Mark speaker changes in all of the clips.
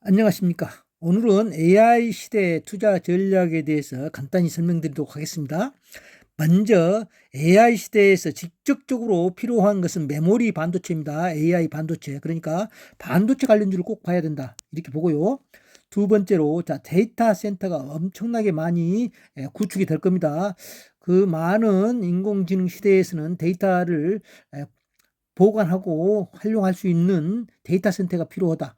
Speaker 1: 안녕하십니까. 오늘은 AI 시대 투자 전략에 대해서 간단히 설명드리도록 하겠습니다. 먼저 AI 시대에서 직접적으로 필요한 것은 메모리 반도체입니다. AI 반도체. 그러니까 반도체 관련주를 꼭 봐야 된다. 이렇게 보고요. 두 번째로 자 데이터 센터가 엄청나게 많이 예, 구축이 될 겁니다. 그 많은 인공지능 시대에서는 데이터를 예, 보관하고 활용할 수 있는 데이터 센터가 필요하다.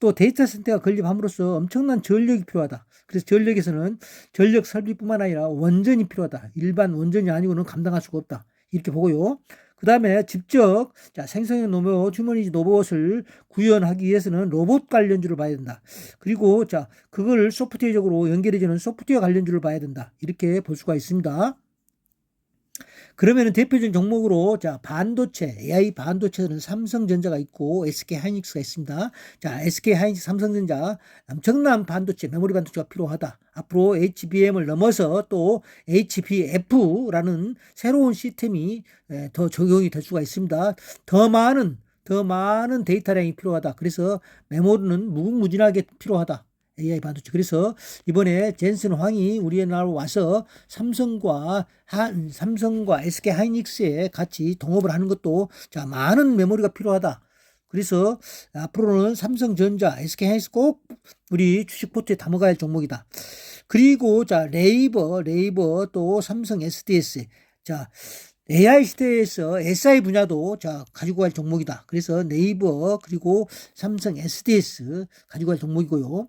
Speaker 1: 또 데이터 센터가 건립함으로써 엄청난 전력이 필요하다. 그래서 전력에서는 전력 설비뿐만 아니라 원전이 필요하다. 일반 원전이 아니고는 감당할 수가 없다. 이렇게 보고요. 그 다음에 직접 자, 생성형 로봇, 휴머니즈 로봇을 구현하기 위해서는 로봇 관련주를 봐야 된다. 그리고 자, 그걸 소프트웨어적으로 연결해주는 소프트웨어 관련주를 봐야 된다. 이렇게 볼 수가 있습니다. 그러면은 대표적인 종목으로 자 반도체 AI 반도체는 삼성전자가 있고 SK 하이닉스가 있습니다. 자 SK 하이닉스 삼성전자 엄청난 반도체 메모리 반도체가 필요하다. 앞으로 HBM을 넘어서 또 HBF라는 새로운 시스템이 에, 더 적용이 될 수가 있습니다. 더 많은 더 많은 데이터량이 필요하다. 그래서 메모리는 무궁무진하게 필요하다. AI 반도체. 그래서 이번에 젠슨 황이 우리나라로 와서 삼성과 한, 삼성과 SK 하이닉스에 같이 동업을 하는 것도 자, 많은 메모리가 필요하다. 그래서 앞으로는 삼성전자, SK 하이닉스 꼭 우리 주식 포트에 담아가야 할 종목이다. 그리고 자, 레이버, 레이버 또 삼성 SDS. 자, AI 시대에서 SI 분야도 자 가지고 갈 종목이다. 그래서 네이버 그리고 삼성 SDS 가지고 갈 종목이고요.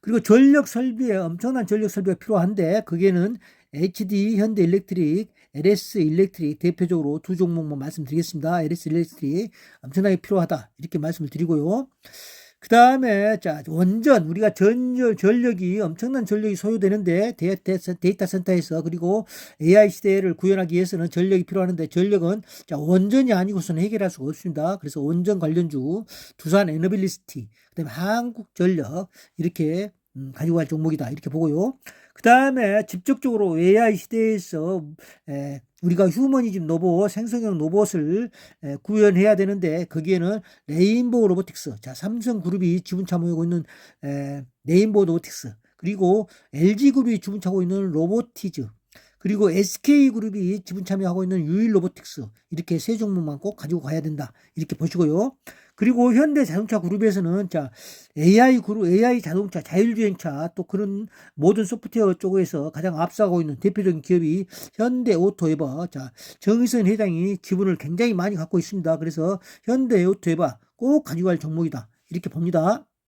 Speaker 1: 그리고 전력 설비에 엄청난 전력 설비가 필요한데 그게는 HD 현대 일렉트릭, LS 일렉트릭 대표적으로 두 종목만 말씀드리겠습니다. LS 일렉트릭 엄청나게 필요하다 이렇게 말씀을 드리고요. 그 다음에 자 원전 우리가 전력 전력이 엄청난 전력이 소요되는데 데이터, 데이터 센터에서 그리고 AI 시대를 구현하기 위해서는 전력이 필요하는데 전력은 자 원전이 아니고서는 해결할 수가 없습니다. 그래서 원전 관련주 두산 에너빌리스티 그다음에 한국전력 이렇게 음, 가지고 갈 종목이다 이렇게 보고요. 그 다음에 직접적으로 AI 시대에서 에, 우리가 휴머니즘 로봇, 생성형 로봇을 에, 구현해야 되는데 거기에는 레인보우 로보틱스, 자 삼성그룹이 지분 참여하고 있는 에, 레인보우 로보틱스 그리고 LG그룹이 참여하고 있는 로보티즈 그리고 SK그룹이 지분 참여하고 있는 유일 로보틱스 이렇게 세 종목만 꼭 가지고 가야 된다 이렇게 보시고요. 그리고 현대 자동차 그룹에서는 자 AI 그룹, AI 자동차, 자율주행차 또 그런 모든 소프트웨어 쪽에서 가장 앞서가고 있는 대표적인 기업이 현대 오토에버. 자 정의선 회장이 지분을 굉장히 많이 갖고 있습니다. 그래서 현대 오토에버 꼭 가지고 갈 종목이다 이렇게 봅니다.